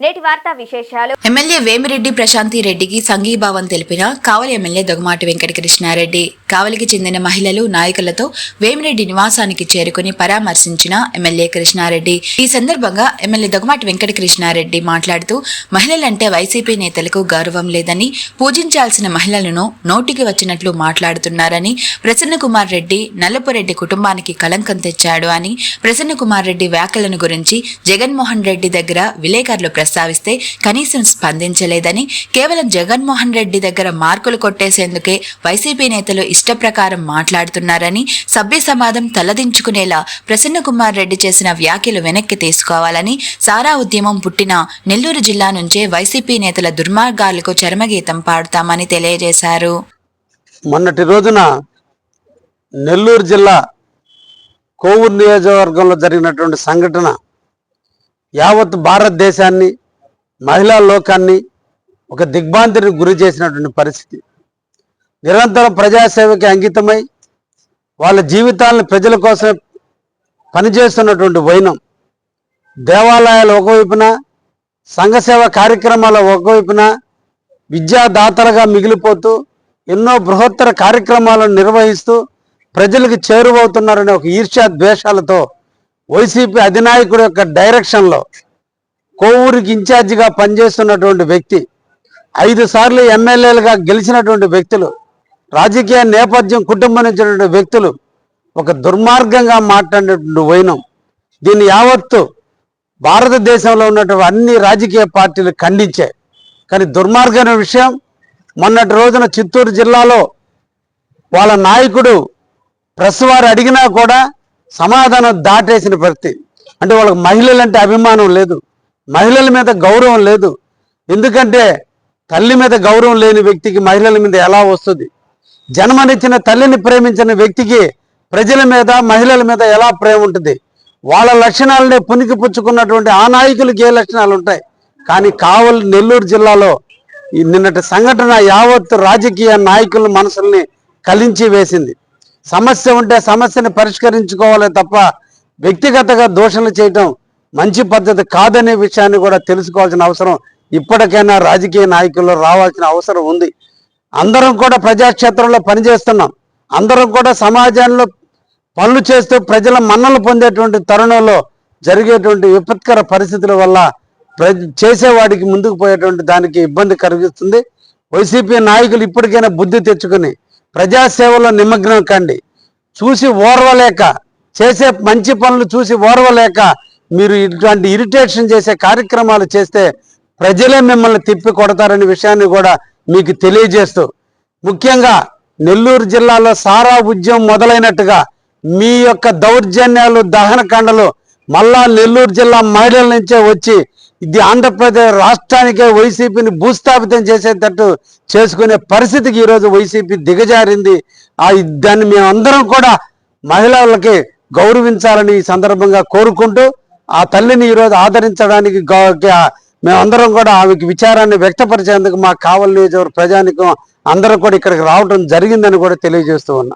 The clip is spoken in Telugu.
నేటి వార్తా విశేషాలు. ఎమ్మెల్యే వేమిరెడ్డి ప్రశాంతి రెడ్డికి సంఘీభావం తెలిపిన కావలి ఎమ్మెల్యే దొగమాటి వెంకట కృష్ణారెడ్డి కావలికి చెందిన మహిళలు నాయకులతో వేమిరెడ్డి నివాసానికి చేరుకుని పరామర్శించిన ఎమ్మెల్యే కృష్ణారెడ్డి. ఈ సందర్భంగా ఎమ్మెల్యే దొగమాటి వెంకట కృష్ణారెడ్డి మాట్లాడుతూ మహిళలంటే వైసీపీ నేతలకు గౌరవం లేదని పూజించాల్సిన మహిళలను నోటికి వచ్చినట్లు మాట్లాడుతున్నారని ప్రసన్నకుమార్ రెడ్డి నల్లపురెడ్డి కుటుంబానికి కలంకం తెచ్చాడు అని ప్రసన్నకుమార్ రెడ్డి వ్యాఖ్యలను గురించి జగన్మోహన్ రెడ్డి దగ్గర విలేకరులు ప్రస్తావిస్తే కనీసం స్పందించలేదని కేవలం జగన్మోహన్ రెడ్డి దగ్గర మార్కులు కొట్టేసేందుకే వైసీపీ నేతలు ఇష్టప్రకారం మాట్లాడుతున్నారని సభ్య సమాజం తలదించుకునేలా ప్రసన్న కుమార్ రెడ్డి చేసిన వ్యాఖ్యలు వెనక్కి తీసుకోవాలని సారా ఉద్యమం పుట్టిన నెల్లూరు జిల్లా నుంచే వైసీపీ నేతల దుర్మార్గాలకు చరమగీతం పాడుతామని తెలియజేశారు. మొన్నటి రోజున నెల్లూరు జిల్లా కోవూరు నియోజకవర్గంలో జరిగినటువంటి సంఘటన యావత్ భారతదేశాన్ని మహిళా లోకాన్ని ఒక దిగ్భాంతిని గురి చేసినటువంటి పరిస్థితి. నిరంతరం ప్రజాసేవకి అంకితమై వాళ్ళ జీవితాలను ప్రజల కోసం పనిచేస్తున్నటువంటి వైనం. దేవాలయాలు ఒకవైపున సంఘసేవ కార్యక్రమాల ఒకవైపున విద్యాదాతలుగా మిగిలిపోతూ ఎన్నో బృహత్తర కార్యక్రమాలను నిర్వహిస్తూ ప్రజలకు చేరువవుతున్నారనే ఒక ఈర్ష్యా ద్వేషాలతో వైసీపీ అధినాయకుడు యొక్క డైరెక్షన్లో కోవూరికి ఇన్ఛార్జిగా పనిచేస్తున్నటువంటి వ్యక్తి ఐదు సార్లు ఎమ్మెల్యేలుగా గెలిచినటువంటి వ్యక్తులు రాజకీయ నేపథ్యం కుటుంబం నుంచినటువంటి వ్యక్తులు ఒక దుర్మార్గంగా మాట్లాడినటువంటి వైనం. దీన్ని యావత్తు భారతదేశంలో ఉన్నటువంటి అన్ని రాజకీయ పార్టీలు ఖండించాయి. కానీ దుర్మార్గమైన విషయం మొన్నటి రోజున చిత్తూరు జిల్లాలో వాళ్ళ నాయకుడు ప్రెస్ వారు అడిగినా కూడా సమాధానం దాటేసిన పరిస్థితి అంటే వాళ్ళకి మహిళలంటే అభిమానం లేదు. మహిళల మీద గౌరవం లేదు. ఎందుకంటే తల్లి మీద గౌరవం లేని వ్యక్తికి మహిళల మీద ఎలా వస్తుంది? జన్మనిచ్చిన తల్లిని ప్రేమించిన వ్యక్తికి ప్రజల మీద మహిళల మీద ఎలా ప్రేమ ఉంటుంది? వాళ్ళ లక్షణాలనే పునికి పుచ్చుకున్నటువంటి ఆ నాయకులకి ఏ లక్షణాలు ఉంటాయి? కానీ కావలి నెల్లూరు జిల్లాలో నిన్నటి సంఘటన యావత్ రాజకీయ నాయకుల మనసుల్ని కలించి వేసింది. సమస్య ఉంటే సమస్యని పరిష్కరించుకోవాలి తప్ప వ్యక్తిగతంగా దోషణలు చేయటం మంచి పద్ధతి కాదనే విషయాన్ని కూడా తెలుసుకోవాల్సిన అవసరం ఇప్పటికైనా రాజకీయ నాయకుల్లో రావాల్సిన అవసరం ఉంది. అందరం కూడా ప్రజాక్షేత్రంలో పనిచేస్తున్నాం. అందరం కూడా సమాజంలో పనులు చేస్తూ ప్రజల మన్నలు పొందేటువంటి తరుణంలో జరిగేటువంటి విపత్కర పరిస్థితుల వల్ల ప్రజ చేసేవాడికి ముందుకు పోయేటువంటి దానికి ఇబ్బంది కలిగిస్తుంది. వైసీపీ నాయకులు ఇప్పటికైనా బుద్ధి తెచ్చుకుని ప్రజాసేవలో నిమగ్నం కండి. చూసి ఓర్వలేక చేసే మంచి పనులు చూసి ఓర్వలేక మీరు ఇటువంటి ఇరిటేషన్ చేసే కార్యక్రమాలు చేస్తే ప్రజలే మిమ్మల్ని తిప్పి కొడతారనే విషయాన్ని కూడా మీకు తెలియజేస్తూ ముఖ్యంగా నెల్లూరు జిల్లాలో సారా ఉద్యమం మొదలైనట్టుగా మీ యొక్క దౌర్జన్యాలు దహనకాండలు మళ్ళా నెల్లూరు జిల్లా మహిళల నుంచే వచ్చి ఇది ఆంధ్రప్రదేశ్ రాష్ట్రానికే వైసీపీని భూస్థాపితం చేసేటట్టు చేసుకునే పరిస్థితికి ఈరోజు వైసీపీ దిగజారింది. ఆ దాన్ని మేమందరం కూడా మహిళలకి గౌరవించాలని ఈ సందర్భంగా కోరుకుంటూ ఆ తల్లిని ఈరోజు ఆదరించడానికి గౌ- మేమందరం కూడా ఆమెకి విచారాన్ని వ్యక్తపరిచేందుకు మా కావలి నియోజకవర్గ ప్రజానికం అందరూ కూడా ఇక్కడికి రావడం జరిగిందని కూడా తెలియజేస్తూ ఉన్నా.